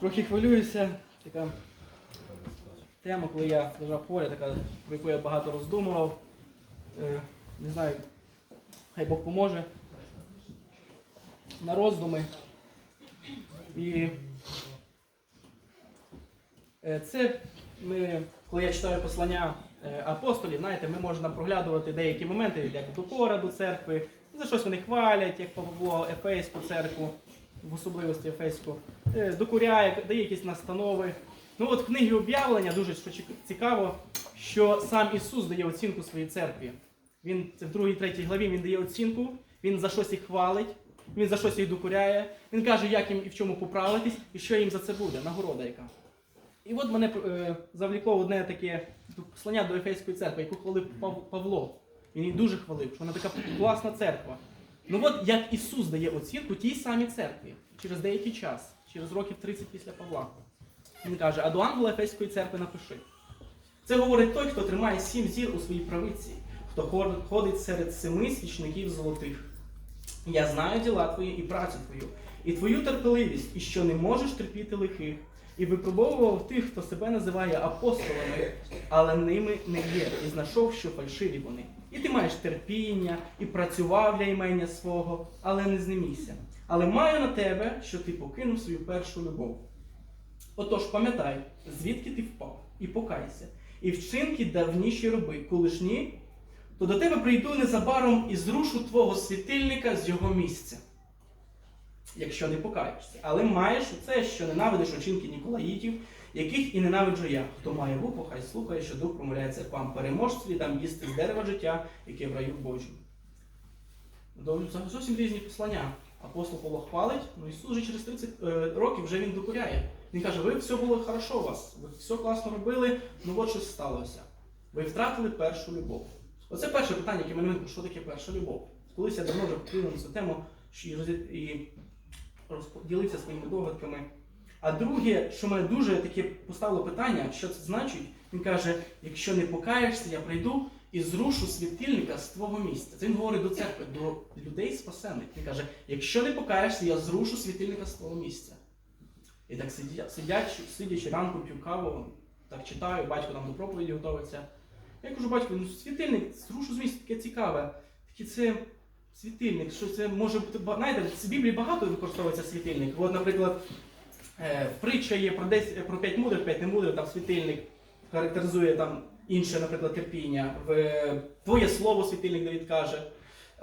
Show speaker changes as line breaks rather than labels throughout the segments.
Трохи хвилююся. Така тема, коли я лежав хворий, така, про яку я багато роздумував. Е, не знаю, хай Бог поможе. На роздуми. І е, це ми, коли я читаю послання е, апостолів, знаєте, ми можна проглядувати деякі моменти, як докора до церкви, за щось вони хвалять, як Павло Ефейську церкву, в особливості Ефейську, е, докуряє, дає якісь настанови. Ну от в книгі об'явлення дуже цікаво, що сам Ісус дає оцінку своїй церкві. Він це в другій, третій главі він дає оцінку, він за щось їх хвалить, він за щось їх докуряє, він каже, як їм і в чому поправитись, і що їм за це буде, нагорода яка. І от мене е, завлікло одне таке послання до Ефейської церкви, яку хвалив Павло. Він її дуже хвалив, що вона така класна церква. Ну от як Ісус дає оцінку тій самій церкві через деякий час, через років 30 після Павла. Він каже, а до ангела Ефеської церкви напиши. Це говорить той, хто тримає сім зір у своїй правиці, хто ходить серед семи свічників золотих. Я знаю діла твої і працю твою, і твою терпеливість, і що не можеш терпіти лихих, і випробовував тих, хто себе називає апостолами, але ними не є, і знайшов, що фальшиві вони. І ти маєш терпіння, і працював для імення свого, але не знемійся. Але маю на тебе, що ти покинув свою першу любов. Отож, пам'ятай, звідки ти впав, і покайся, і вчинки давніші роби, коли ж ні, то до тебе прийду незабаром і зрушу твого світильника з його місця. Якщо не покаєшся. Але маєш оце, що ненавидиш учинки Ніколаїтів, яких і ненавиджу я. Хто має вухо, хай слухає, що дух промовляє церквам. Переможцеві дам їсти з дерева життя, яке в раю Божому. Зовсім різні послання. Апостол Павло хвалить, ну Ісус вже через 30 е, років вже він докоряє. Він каже, ви все було хорошо у вас, ви все класно робили, ну от щось сталося. Ви втратили першу любов. Оце перше питання, яке мене виникло, що таке перша любов. Колись я давно вже на цю тему і розділився своїми догадками. А друге, що мене дуже таке поставило питання, що це значить, він каже: якщо не покаєшся, я прийду і зрушу світильника з твого місця. Це він говорить до церкви, до людей спасених. Він каже: якщо не покаєшся, я зрушу світильника з твого місця. І так сидячи, сидячи ранку, п'ю каву, так читаю, батько там до проповіді готується. Я кажу, батько, ну світильник, зрушу з місця, таке цікаве. Такі це світильник, що це може бути. Знаєте, в Біблії багато використовується світильник. От, наприклад, притча є про 10, про 5 мудрих, 5 немудрих, там світильник характеризує там інше, наприклад, терпіння. В е, Твоє слово світильник Давід каже.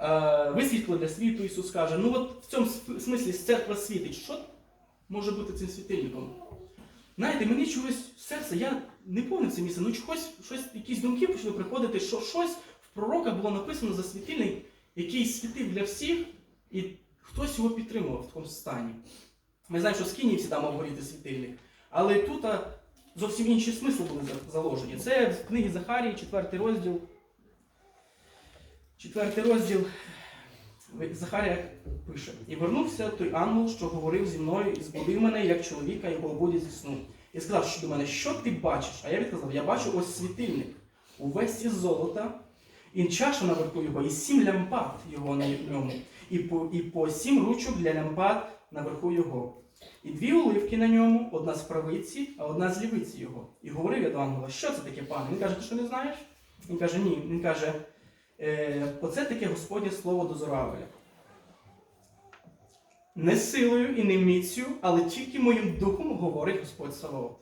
Е, Висвітло для світу Ісус каже. Ну от в цьому смислі церква світить. Що може бути цим світильником? Знаєте, мені чогось серце, я не помню це місце, ну чогось, щось, якісь думки почали приходити, що щось в пророка було написано за світильник, який світив для всіх, і хтось його підтримував в такому стані. Ми знаємо, що з Києві всі там мав горіти світильник. Але тут зовсім інші смисли були заложені. Це в книгі Захарії, четвертий розділ. Четвертий розділ. Захарія пише: І вернувся той ангел, що говорив зі мною, і збудив мене, як чоловіка, його буде зі сну. І сказав що до мене, що ти бачиш? А я відказав, я бачу ось світильник, увесь із золота, і чаша наверху його, і сім лямпад його на ньому, і по, і по сім ручок для лямпад наверху його. І дві оливки на ньому, одна з правиці, а одна з лівиці його. І говорив я до ангела, що це таке, пане? Він каже, ти що не знаєш? Він каже, ні. Він каже, е, оце таке Господнє слово до Зоравеля. Не силою і не міцю, але тільки моїм духом говорить Господь Саваоф.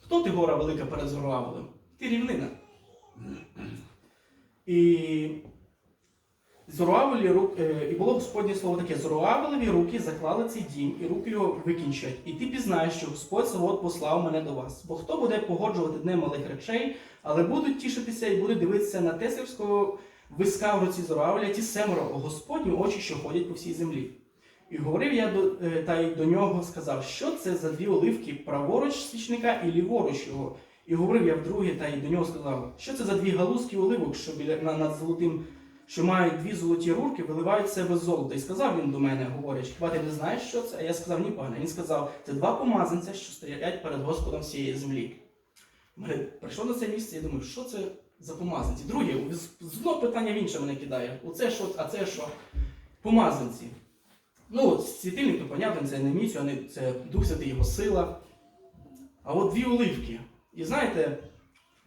Хто ти гора велика перед Зоравелем? Ти рівнина. І е, і було Господнє слово таке: Зоруавелеві руки заклали цей дім, і руки його викінчать. І ти пізнаєш, що Господь Савод послав мене до вас. Бо хто буде погоджувати днем малих речей, але будуть тішитися і будуть дивитися на тесерського виска в руці Зоруавеля, ті семеро Господні очі, що ходять по всій землі. І говорив я до, е, та й до нього сказав, що це за дві оливки праворуч свічника і ліворуч його. І говорив я вдруге, та й до нього сказав, що це за дві галузки оливок, що біля на- над золотим, що мають дві золоті рурки, виливають себе золото. І сказав він до мене, говорячи, хіба ти не знаєш, що це? А я сказав, ні, пане. Він сказав, це два помазанця, що стоять перед Господом всієї землі. Мене прийшов на це місце, я думаю, що це за помазанці? Друге, з- з питання в інше мене кидає. Оце що, а це що? Помазанці. Ну, світильник, то понятно, це не місію, це Дух Святий, його сила. А от дві оливки. І знаєте,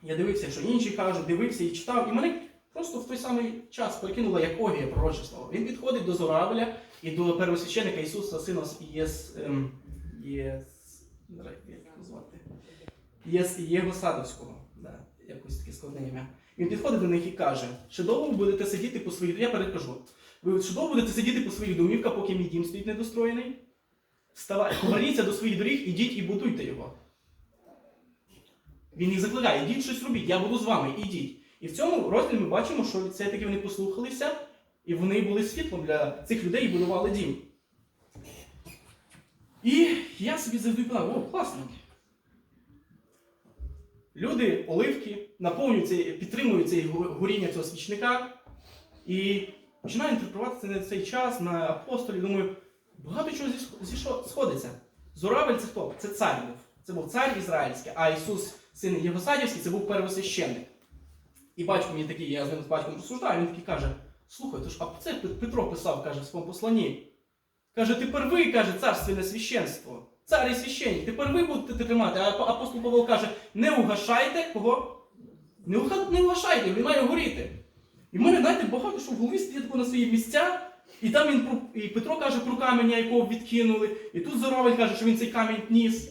я дивився, що інші кажуть, дивився і читав, і мене просто в той самий час перекинуло, як Огія пророче. Він підходить до Зоравеля і до первосвященника Ісуса, сина Єс, ем, Єс, як звати? Єс, Єгосадовського. Да, якось таке складне ім'я. Він підходить до них і каже, що довго будете сидіти по своїх. Я перекажу. Ви що довго будете сидіти по своїх домівках, поки мій дім стоїть недостроєний? Вставайте, поверніться до своїх доріг, ідіть і будуйте його. Він їх закликає, ідіть щось робіть, я буду з вами, ідіть. І в цьому розділі ми бачимо, що все-таки вони послухалися, і вони були світлом для цих людей і будували дім. І я собі завжди подумав, о, класно. Люди, оливки, наповнюють цей, підтримують цей горіння цього свічника. І починаю інтерпретувати це на цей час на апостолі. Думаю, багато чого зі- зійшло- сходиться. Зоравель це хто? Це цар. Це був цар ізраїльський, а Ісус, син Єгосадівський, це був первосвященник. І батько мені такий, я з ним з батьком розсуждаю, він такий каже: слухай, то ж, а це Петро писав, каже, в своєму посланні. Каже, тепер ви, каже, царственне священство. Цар і священник, тепер ви будете тримати. А апостол Павло каже, не угашайте кого? Не, уга- не угашайте, він має горіти. І в мене, знаєте, багато що в голові стоїть на свої місця, і там він і Петро каже про каменя, якого відкинули, і тут Зоровель каже, що він цей камінь ніс.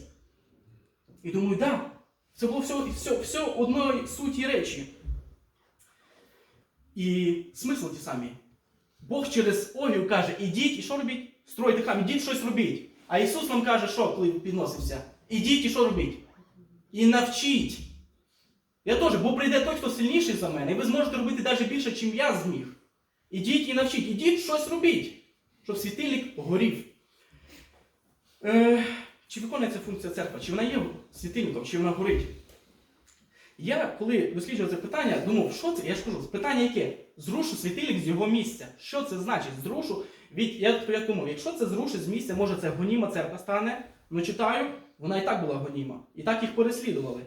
І думаю, так, да, це було все, все, все одної суті речі. І смисл ті самі. Бог через Огів каже, ідіть і що робіть? Стройте храм, ідіть щось робіть. А Ісус нам каже, що, коли підносився? Ідіть і що робіть? І навчіть. Я теж, бо прийде той, хто сильніший за мене, і ви зможете робити навіть більше, ніж я зміг. Ідіть і навчіть, ідіть щось робіть, щоб світильник горів. Е, чи виконується функція церкви? Чи вона є світильником, чи вона горить? Я, коли досліджував це питання, думав, що це? Я ж кажу, питання яке? Зрушу світильник з його місця. Що це значить? Зрушу від. Я, я думав, якщо це зрушить з місця, може це гоніма церква стане. Ну читаю, вона і так була гоніма. І так їх переслідували.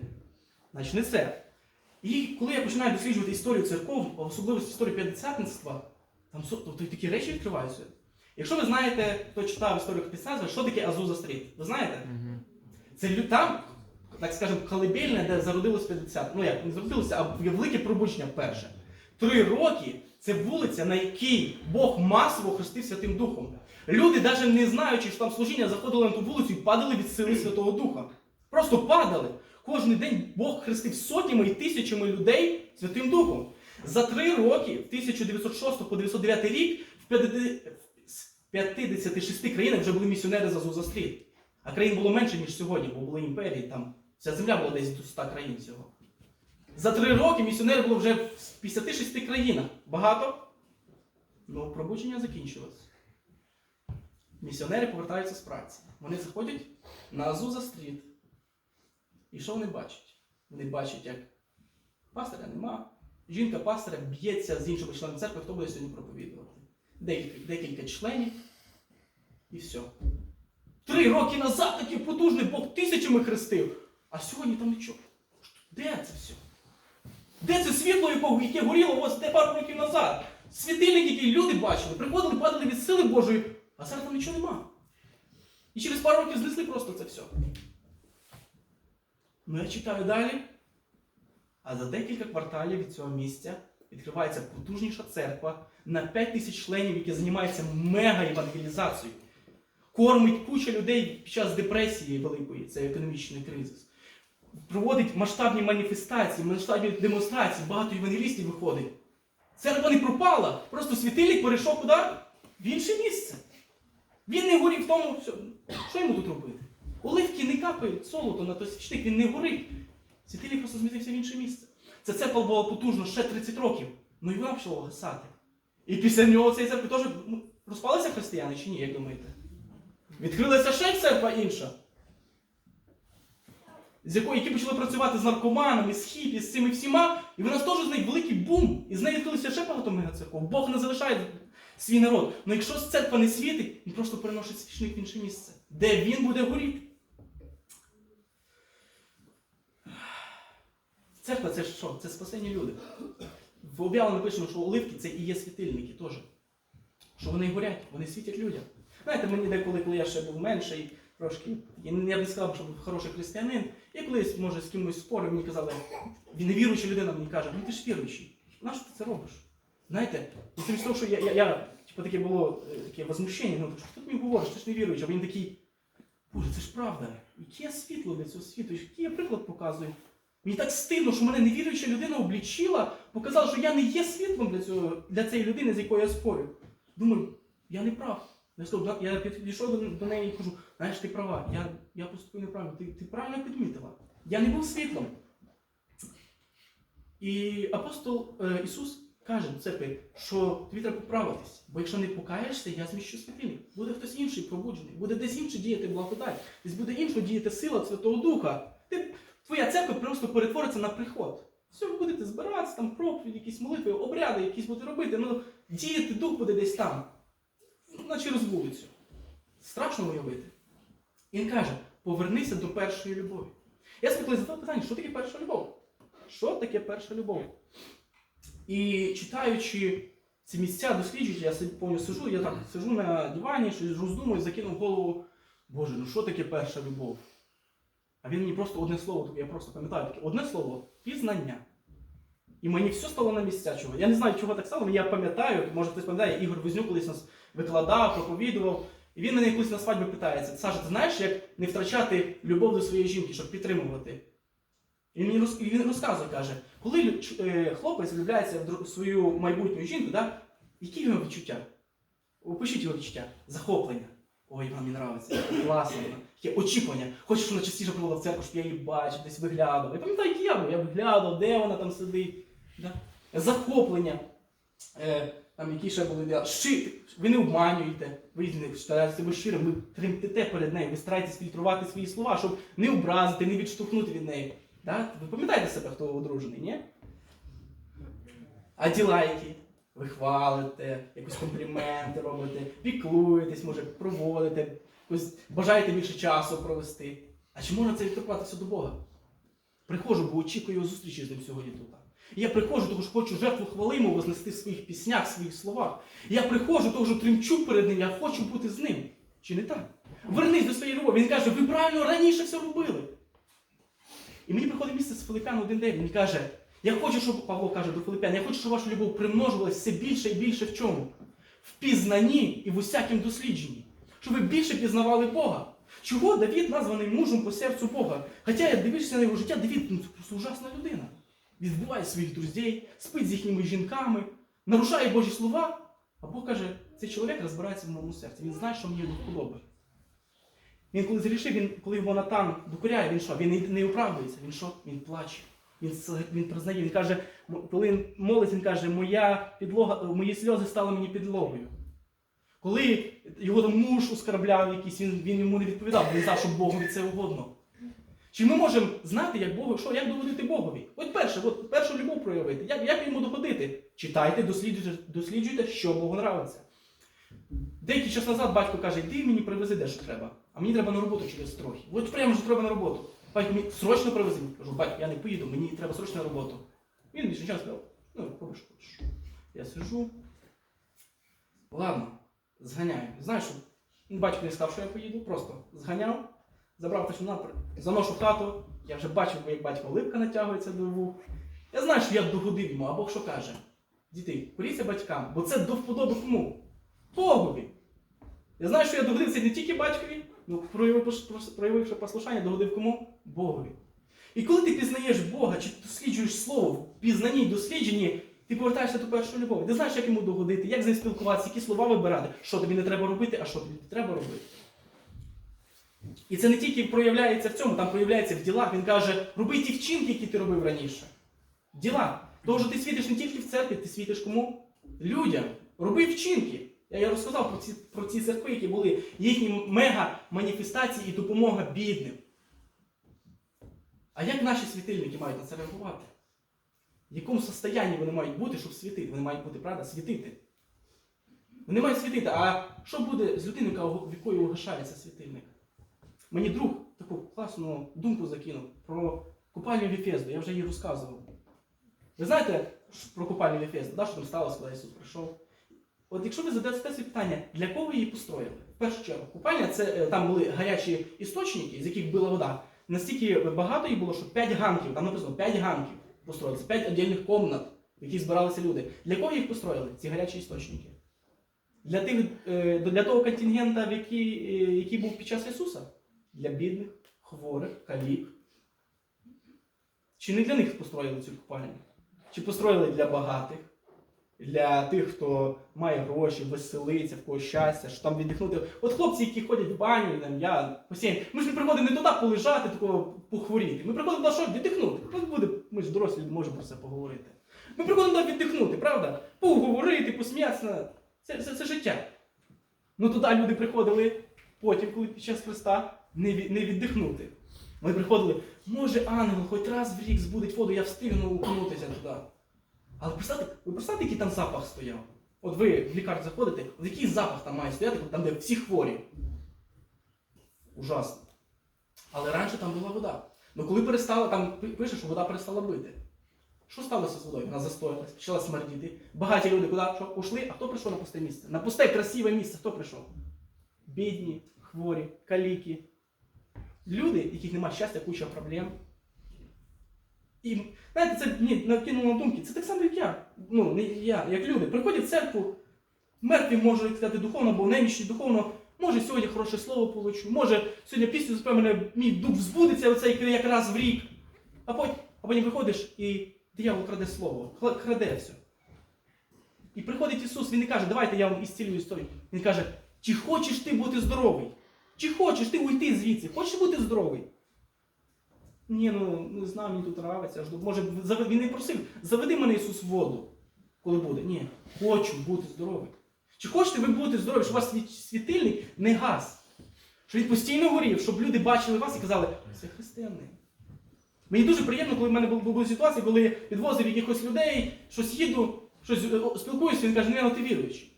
Значить, не це. І коли я починаю досліджувати історію церков, а особливо історію п'ятдесятництва, там тобто такі речі відкриваються. Якщо ви знаєте, хто читав історію п'ятдесятництва, що таке Азуза Стріт? Ви знаєте? Це там, так скажемо, колибельне, де зародилось 50. Ну як не зародилося, а велике пробудження вперше. Три роки це вулиця, на якій Бог масово хрестив Святим Духом. Люди, навіть не знаючи, що там служіння, заходили на ту вулицю і падали від сили Святого Духа. Просто падали. Кожен день Бог хрестив сотнями і тисячами людей Святим Духом. За три роки, 1906 по 1909 рік, в 50 з 56 країнах вже були місіонери за Азуза Стріт. А країн було менше, ніж сьогодні, бо були імперії, там вся земля була десь до 100 країн всього. За три роки місіонерів було вже в 56 країнах. Багато? Ну, пробудження закінчилось. Місіонери повертаються з праці. Вони заходять на Азуза Стріт. І що вони бачать? Вони бачать, як пастиря нема. Жінка пастиря б'ється з іншими членами церкви, хто буде сьогодні проповідувати. Декілька, декілька членів. І все. Три роки назад такий потужний Бог тисячами хрестив. А сьогодні там нічого. Де це все? Де це світло, яке горіло ось те пару років назад? Світильник, який люди бачили, приходили, падали від сили Божої, а зараз там нічого нема. І через пару років знесли просто це все. Ну я читаю далі. А за декілька кварталів від цього місця відкривається потужніша церква на 5 тисяч членів, які займаються мега-евангелізацією. Кормить куча людей під час депресії великої, це економічний кризис. Проводить масштабні маніфестації, масштабні демонстрації, багато евангелістів виходить. Церква не пропала, просто світильник перейшов куди? В інше місце. Він не горів в тому, що, що йому тут робити? Оливки не капають, золото на той свічник, він не горить. Світильник просто змістився в інше місце. Ця церква була потужна ще 30 років, ну і вона почала гасати. І після нього цієї церкви теж ну, розпалися християни чи ні, як думаєте? Відкрилася ще церква інша. З якої які почали працювати з наркоманами, з хіпі, з цими всіма, і в нас теж з неї великий бум. І з неї відкрилися ще багато мегацерков. Бог не залишає свій народ. Ну якщо церква не світить, він просто переносить свічник в інше місце, де він буде горіти. Церква це що? Це спасені люди. В об'яві написано, що оливки це і є світильники теж. Що вони горять, вони світять людям. Знаєте, мені деколи, коли я ще був менший, трошки, я б не сказав, що був хороший християнин, я колись, може, з кимось спорив, мені казали, він невіруюча людина мені каже, ну ти ж віруючий, нащо ти це робиш? Знаєте, і замість того, що я, я, я типу, таке було е, таке возмущення, ну що ти мені говориш, ти ж не віруючий, а він такий, Боже, це ж правда. Яке світло для цього світу, який я приклад показую. Мені так стидно, що мене невіруюча людина облічила, показала, що я не є світлом для, цього, для цієї людини, з якою я спорю. Думаю, я не прав. Я, сказав, я підійшов до, неї і кажу, знаєш, ти права, я, я поступив неправильно, ти, ти правильно підмітила. Я не був світлом. І апостол е, Ісус каже до що тобі треба поправитись, бо якщо не покаєшся, я зміщу світильник. Буде хтось інший пробуджений, буде десь інше діяти благодать, десь буде інше діяти сила Святого Духа. Ти, твоя церква просто перетвориться на приход. Все, ви будете збиратися, там проповідь, якісь молитви, обряди, якісь будете робити, ну діяти дух буде десь там, на через вулицю. Страшно уявити. І він каже: повернися до першої любові. Я колись задав питання, що таке перша любов? Що таке перша любов? І читаючи ці місця, досліджуючи, я повністю сижу, я так сижу на дивані, щось роздумую, закинув голову. Боже, ну що таке перша любов? Він мені просто одне слово, я просто пам'ятаю таке, одне слово пізнання. І мені все стало на місця чого. Я не знаю, чого так стало, але я пам'ятаю, може хтось пам'ятає, Ігор Вознюк колись нас викладав, проповідував. І він мене якось на свадьбі питається: Саша, ти знаєш, як не втрачати любов до своєї жінки, щоб підтримувати? І він, роз- він розказує, каже, коли е, хлопець влюбляється в свою майбутню жінку, да, які його відчуття? Опишіть його відчуття. Захоплення. Ой, вона мені нравиться, класно. Таке очікування. Щоб вона частіше приходила в церкву, щоб я її бачив, десь виглядав. Я пам'ятаю, як я був, я виглядав, де вона там сидить. Да? Захоплення. Е, там які ще були щи, ви не обманюєте, ви не стараєтеся ви щиро, ви тремтите перед нею, ви стараєтесь фільтрувати свої слова, щоб не образити, не відштовхнути від неї. Да? Ви пам'ятаєте себе, хто одружений, ні? А діла які? Ви хвалите, якісь компліменти робите, піклуєтесь, може, проводите, якось бажаєте більше часу провести. А чи можна це відторкуватися до Бога? Приходжу, бо очікую зустрічі з ним сьогодні тут. Я приходжу, тому що хочу жертву хвали йому вознести в своїх піснях, в своїх словах. Я приходжу, тому що тремчу перед ним, я хочу бути з ним. Чи не так? Вернись до своєї любові. Він каже, ви правильно раніше все робили. І мені приходить місце з один день. Він каже, я хочу, щоб Павло каже до Филиппян, я хочу, щоб ваша любов примножувалася все більше і більше в чому? В пізнанні і в усякім дослідженні. Щоб ви більше пізнавали Бога. Чого Давід названий мужем по серцю Бога? Хоча я дивишся на його життя, Давід ну, це просто ужасна людина. Він вбиває своїх друзей, спить з їхніми жінками, нарушає Божі слова. А Бог каже, цей чоловік розбирається в моєму серці. Він знає, що мені до вподоби. Він коли зарішив, він, коли його Натан докоряє, він що? Він не, оправдується, він що? Він плаче. Він, він признає, він каже, коли молиться, він каже, моя підлога, мої сльози стали мені підлогою. Коли його там муж оскарбляв якийсь, він, він йому не відповідав, він знав, що Богові це угодно. Чи ми можемо знати, як Богу, що, як доводити Богові? От перше, от першу любов проявити. Як, як йому доходити? Читайте, досліджуйте, досліджуйте, що Богу нравиться. Деякий час назад батько каже, йди мені привези де що треба. А мені треба на роботу через трохи. От прямо ж треба на роботу. Батько мені срочно привези. Кажу, батько, я не поїду, мені треба срочно на роботу. Він мені нічого сказав, ну, роби, хочеш. Я сижу. Ладно, зганяю. Знаєш. Батько не сказав, що я поїду, просто зганяв, забрав точно напрямок, заношу хату, я вже бачив, як батько липка натягується до вух. Я знаю, що я догодив йому, а Бог що каже? Діти, коріться батькам, бо це до вподоби кому? Богові. Я знаю, що я догодив це не тільки батькові, ну, проявивши послушання, догодив кому? Богові. І коли ти пізнаєш Бога, чи досліджуєш слово, в пізнанні й дослідженні, ти повертаєшся до першої любові. Ти знаєш, як йому догодити, як з ним спілкуватися, які слова вибирати, що тобі не треба робити, а що тобі треба робити. І це не тільки проявляється в цьому, там проявляється в ділах. Він каже, роби ті вчинки, які ти робив раніше. Діла. Тому що ти світиш не тільки в церкві, ти світиш кому? Людям. Роби вчинки. Я, розказав про ці, про ці церкви, які були їхні мега-маніфестації і допомога бідним. А як наші світильники мають на це реагувати? В якому состоянні вони мають бути, щоб світити? Вони мають бути, правда, світити. Вони мають світити. А що буде з людиною, в якої угашається світильник? Мені друг таку класну думку закинув про купальню Віфезду. Я вже її розказував. Ви знаєте про купальню Віфезду, да, що там сталося, коли Ісус прийшов? От якщо ви задасте собі питання, для кого її построїли? В першу чергу, купальня це е, там були гарячі істочники, з яких била вода. Настільки багато їх було, що 5 ганків, там написано 5 ганків построїли, це 5 віддільних комнат, в яких збиралися люди. Для кого їх построїли? Ці гарячі істочники. Для, тих, е, для того контингента, який, е, який був під час Ісуса? Для бідних, хворих, калік. Чи не для них построїли цю купальню? Чи построїли для багатих? Для тих, хто має гроші, веселиться, в когось щастя, що там віддихнути. От хлопці, які ходять в баню, там, я постійно. Ми ж не приходимо не туди полежати, такого похворіти. Ми приходимо туди, що віддихнути. Ну, буде, ми ж дорослі можемо про це поговорити. Ми приходимо туди віддихнути, правда? Поговорити, посміятися. Це, це, це життя. Ну туди люди приходили потім, коли під час Христа, не, не віддихнути. Вони приходили, може ангел хоч раз в рік збудить воду, я встигну окунутися туди. Але представте, ви представте, який там запах стояв? От ви в лікарню заходите, от який запах там має стояти, там, де всі хворі. Ужасно. Але раніше там була вода. Ну коли перестала, там пише, що вода перестала бити. Що сталося з водою? Вона застоялась, почала смердіти. Багаті люди куди що, ушли, а хто прийшов на пусте місце? На пусте, красиве місце, хто прийшов? Бідні, хворі, каліки. Люди, яких немає щастя, куча проблем. І знаєте, це мені накинуло на думки. Це так само, як я. Ну, не я, як люди. Приходять в церкву, мертві можуть сказати духовно, або немічні духовно. Може, сьогодні хороше слово получу, може, сьогодні пісню заспів мене мій дух збудеться оцей якраз в рік. А потім, а потім виходиш і диявол краде слово, краде все. І приходить Ісус, Він не каже, давайте я вам ісцілюю історію. Він каже, чи хочеш ти бути здоровий? Чи хочеш ти уйти звідси? Хочеш бути здоровий? Ні, ну не знаю, мені тут нравиться. Може, він не просив, заведи мене Ісус в воду, коли буде. Ні, хочу бути здоровий. Чи хочете ви бути здорові, щоб у вас світильник не гас? Щоб він постійно горів, щоб люди бачили вас і казали, це християнин. Мені дуже приємно, коли в мене були ситуації, коли я підвозив якихось людей, щось їду, щось е, спілкуюся, він каже, ну ти віруючий.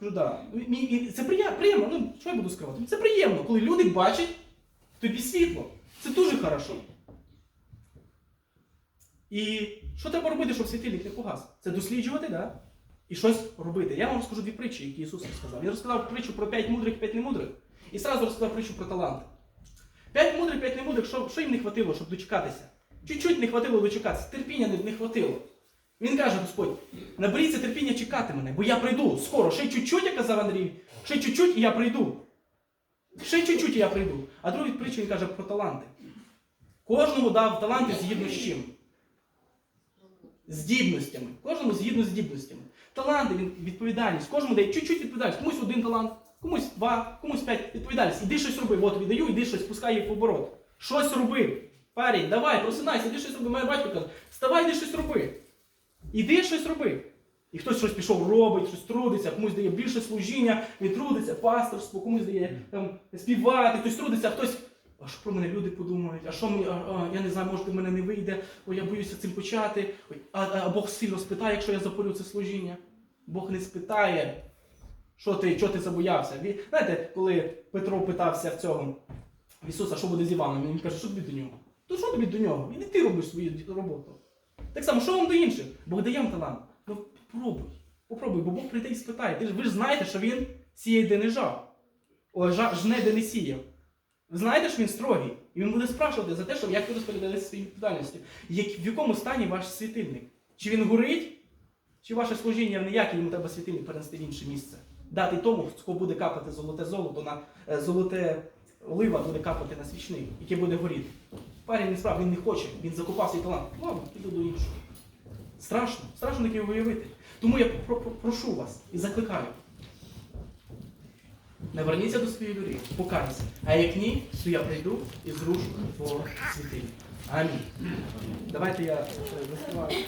Кажу, да. Ну, Це приємно, ну що я буду скривати? Це приємно, коли люди бачать тобі світло. Це дуже хорошо. І що треба робити, щоб світильник не погас? Це досліджувати, да? І щось робити. Я вам розкажу дві притчі, які Ісус розказав. Він розказав притчу про п'ять мудрих, п'ять немудрих. І зразу розказав притчу про таланти. П'ять мудрих, п'ять немудрих, що, що їм не хватило, щоб дочекатися? Чуть-чуть не хватило дочекатися, терпіння не, не хватило. Він каже, Господь, наберіться терпіння чекати мене, бо я прийду скоро. Ще чуть-чуть, як казав Андрій, ще чуть-чуть і я прийду. Ще чуть-чуть я прийду. А другий притчу він каже про таланти. Кожному дав таланти згідно з чим? Здібностями. Кожному згідно з здібностями. Таланти, відповідальність. Кожному дає чуть-чуть відповідальність. Комусь один талант, комусь два, комусь п'ять. Відповідальність. Іди щось роби. От віддаю, іди щось, пускай їх в оборот. Щось роби. Парень, давай, просинайся, іди щось роби. Моя батько каже, вставай, іди щось роби. Іди щось роби. І хтось щось пішов робить, щось трудиться, комусь дає більше служіння, він трудиться, пасторство, комусь дає там, співати, хтось трудиться, а хтось. А що про мене люди подумають? А що мені, а, а, я не знаю, може в мене не вийде, ой, я боюся цим почати. Ой, а, а Бог сильно спитає, якщо я запорю це служіння. Бог не спитає, що ти, що ти забоявся. Він, знаєте, коли Петро питався в цього в Ісуса, що буде з Іваном, він каже, що тобі до нього? То що тобі до нього? Іди ти робиш свою роботу. Так само, що вам до інших? Бог дає вам талант. Попробуй. Попробуй, бо Бог прийде і спитає. Ти ж, ви ж знаєте, що він сіє, де не жав. О, жа- жне, де не сіяв. Ви знаєте, що він строгий. І він буде спрашувати за те, що як ви розповідаєте своїй відповідальності. Як, в якому стані ваш світильник? Чи він горить, чи ваше служіння ніяке, йому треба світильник перенести в інше місце. Дати тому, кого буде капати золоте золото, на е, золоте олива буде капати на свічник, який буде горіти. Парень не справ, він не хоче, він закопав свій талант. Ладно, піду до іншого. Страшно, страшно таке уявити. Тому я про- про- прошу вас і закликаю. Не верніться до своєї віри, покайтеся. А як ні, то я прийду і зрушу по світині. Амінь. Давайте я е, заспіваю.